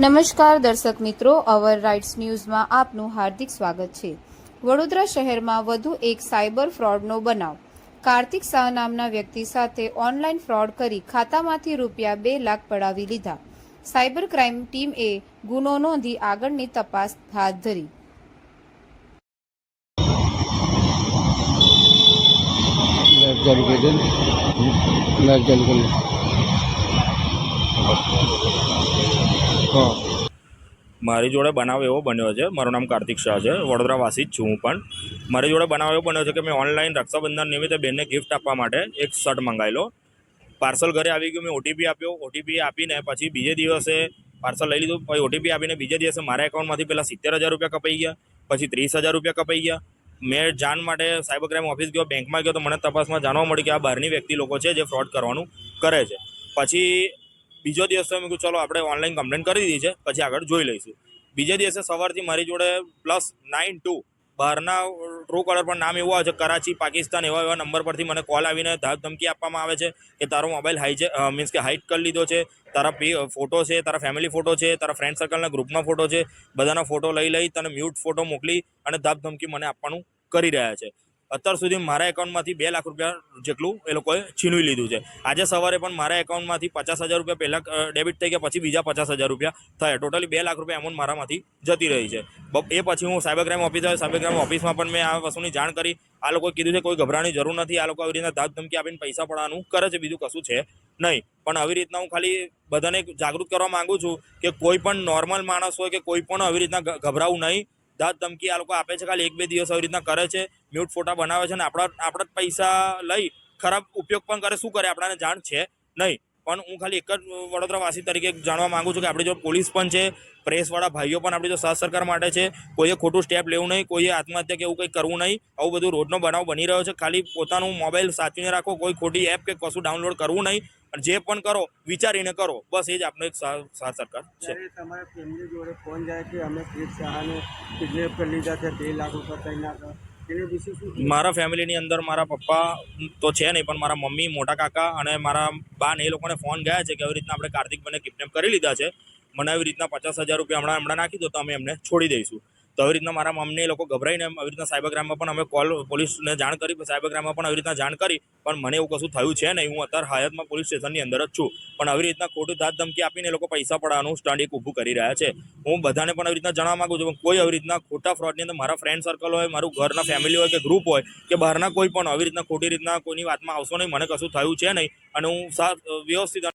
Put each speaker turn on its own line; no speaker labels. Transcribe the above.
નમસ્કાર દર્શક મિત્રો, અવર રાઇટ્સ ન્યૂઝમાં આપનું હાર્દિક સ્વાગત છે. વડોદરા શહેરમાં વધુ એક સાયબર ફ્રોડનો બનાવ. કાર્તિક શાહ નામના વ્યક્તિ સાથે ઓનલાઈન ફ્રોડ કરી ખાતામાંથી રૂપિયા બે લાખ પડાવી લીધા. સાયબર ક્રાઇમ ટીમએ ગુનો નોંધી આગળની તપાસ હાથ ધરી.
લાખ હા.
મારી જોડે બનાવ એવો બન્યો છે, મારું નામ કાર્તિક શાહ છે વડોદરા વાસી જ છું હું પણ. મારી જોડે બનાવ એવો બન્યો છે કે મેં ઓનલાઈન રક્ષાબંધન નિમિત્તે બેનને ગિફ્ટ આપવા માટે એક શર્ટ મંગાવેલો. પાર્સલ ઘરે આવી ગયું, મેં ઓટીપી આપ્યો. ઓટીપી આપીને પછી બીજે દિવસે પાર્સલ લઈ લીધું. પછી ઓટીપી આપીને બીજે દિવસે મારા એકાઉન્ટમાંથી પહેલાં સિત્તેર હજાર રૂપિયા કપાઈ ગયા, પછી ત્રીસ હજાર રૂપિયા કપાઈ ગયા. મેં જાણ માટે સાયબર ક્રાઇમ ઓફિસ ગયો બેંકમાં ગયો તો મને તપાસમાં જાણવા મળ્યું કે આ બહારની વ્યક્તિ લોકો છે જે ફ્રોડ કરવાનું કરે છે. પછી બીજો દિવસ તો મેં કહ્યું ચલો, આપણે ઓનલાઈન કમ્પ્લેન કરી દીધી છે, પછી આગળ જોઈ લઈશું. બીજે દિવસે સવારથી મારી જોડે પ્લસ નાઇન ટુ બહારના ટ્રુ કલર પર નામ એવું આવે છે, કરાચી, પાકિસ્તાન, એવા એવા નંબર પરથી મને કોલ આવીને ધમકી આપવામાં આવે છે કે, તારો મોબાઈલ હાઈ મીન્સ કે હાઇટ કરી લીધો છે, તારા પી ફોટો છે, તારા ફેમિલી ફોટો છે, તારા ફ્રેન્ડ સર્કલના ગ્રુપના ફોટો છે, બધાના ફોટો લઈ લઈ તને મ્યુટ ફોટો મોકલી અને ધાક ધમકી મને આપવાનું કરી રહ્યા છે. અત્યાર સુધી મારા એકાઉન્ટમાંથી બે લાખ રૂપિયા જેટલું એ લોકોએ છીનવી લીધું છે. આજે સવારે પણ મારા એકાઉન્ટમાંથી પચાસ હજાર રૂપિયા પહેલાં ડેબિટ થઈ ગયા, પછી બીજા પચાસ હજાર રૂપિયા થયા. ટોટલી બે લાખ રૂપિયા એમાઉન્ટ મારામાંથી જતી રહી છે. એ પછી હું cyber crime officer cyber crime ઓફિસમાં પણ મેં આ વસ્તુની જાણ કરી. આ લોકોએ કીધું છે કોઈ ગભરાની જરૂર નથી. આ લોકો આવી રીતના ધાક ધમકી આપીને પૈસા પડવાનું કરે છે, બીજું કશું છે નહીં. પણ આવી રીતના હું ખાલી બધાને જાગૃત કરવા માંગુ છું કે કોઈ પણ નોર્મલ માણસ હોય કે કોઈ પણ આવી રીતના ગભરાવું નહીં. દાદ ધમકી આ લોકો આપે છે, ખાલી એક બે દિવસ આવી રીતના કરે છે. મ્યુટ ફોટા બનાવે છે ને આપણા આપણા જ પૈસા લઈ ખરાબ ઉપયોગ પણ કરે, શું કરે? આપણાને જાણ છે નહીં. પણ હું ખાલી એક જ વડોદરાવાસી તરીકે જાણવા માગું છું કે આપણી જો પોલીસ પણ છે, પ્રેસવાળા ભાઈઓ પણ આપણી જો સાથ સરકાર માટે છે, કોઈએ ખોટું સ્ટેપ લેવું નહીં, કોઈએ આત્મહત્યા કે એવું કંઈ કરવું નહીં, આવું બધું રોજનો બનાવ બની રહ્યો છે. ખાલી પોતાનું મોબાઈલ સાચવીને રાખો, કોઈ ખોટી એપ કે કશું ડાઉનલોડ કરવું નહીં, અને જે પણ કરો, વિચારીને કરો. બસ એ જ આપણો એક સાથ સરકાર છે.
તમારા ફેમિલી જોડે ફોન જાય કે અમે કિડનેપ કરી લીધા છે, બે લાખ રૂપિયા કંઈ કહેવું?
મારા ફેમિલીની અંદર મારા પપ્પા તો છે નહીં, પણ મારા મમ્મી, મોટા કાકા અને મારા બા ને એ લોકોને ફોન ગયા છે કે આવી રીતના આપણે કાર્તિકભાઈને કિડનેપ કરી લીધા છે. મને આવી રીતના પચાસ હજાર રૂપિયા હમણાં હમણાં નાખી દો તો અમે એમને છોડી દઈશું. તો આવી રીતના મારા મમ્મી લોકો ગભરાઈને આવી રીતના સાયબર ક્રાઇમમાં પણ અમે કોલ પોલીસને જાણ કરી સાયબરક્રાઇમમાં પણ આવી રીતના જાણ કરી, પણ મને એવું કશું થયું છે નહીં. હું અત્યારે હાયતમાં પોલીસ સ્ટેશનની અંદર જ છું. પણ આવી રીતના ખોટું ધાત ધમકી આપીને લોકો પૈસા પડાવવાનું સ્ટન્ડ એક ઊભું કરી રહ્યા છે. હું બધાને પણ આવી રીતના જણાવવા માગું છું કોઈ આવી રીતના ખોટા ફ્રોડની અંદર મારા ફ્રેન્ડ સર્કલ હોય, મારું ઘરના ફેમિલી હોય કે ગ્રુપ હોય, કે બહારના કોઈ પણ, આવી રીતના ખોટી રીતના કોઈની વાતમાં આવશો નહીં, મને કશું થયું છે નહીં. અને હું વ્યવસ્થિત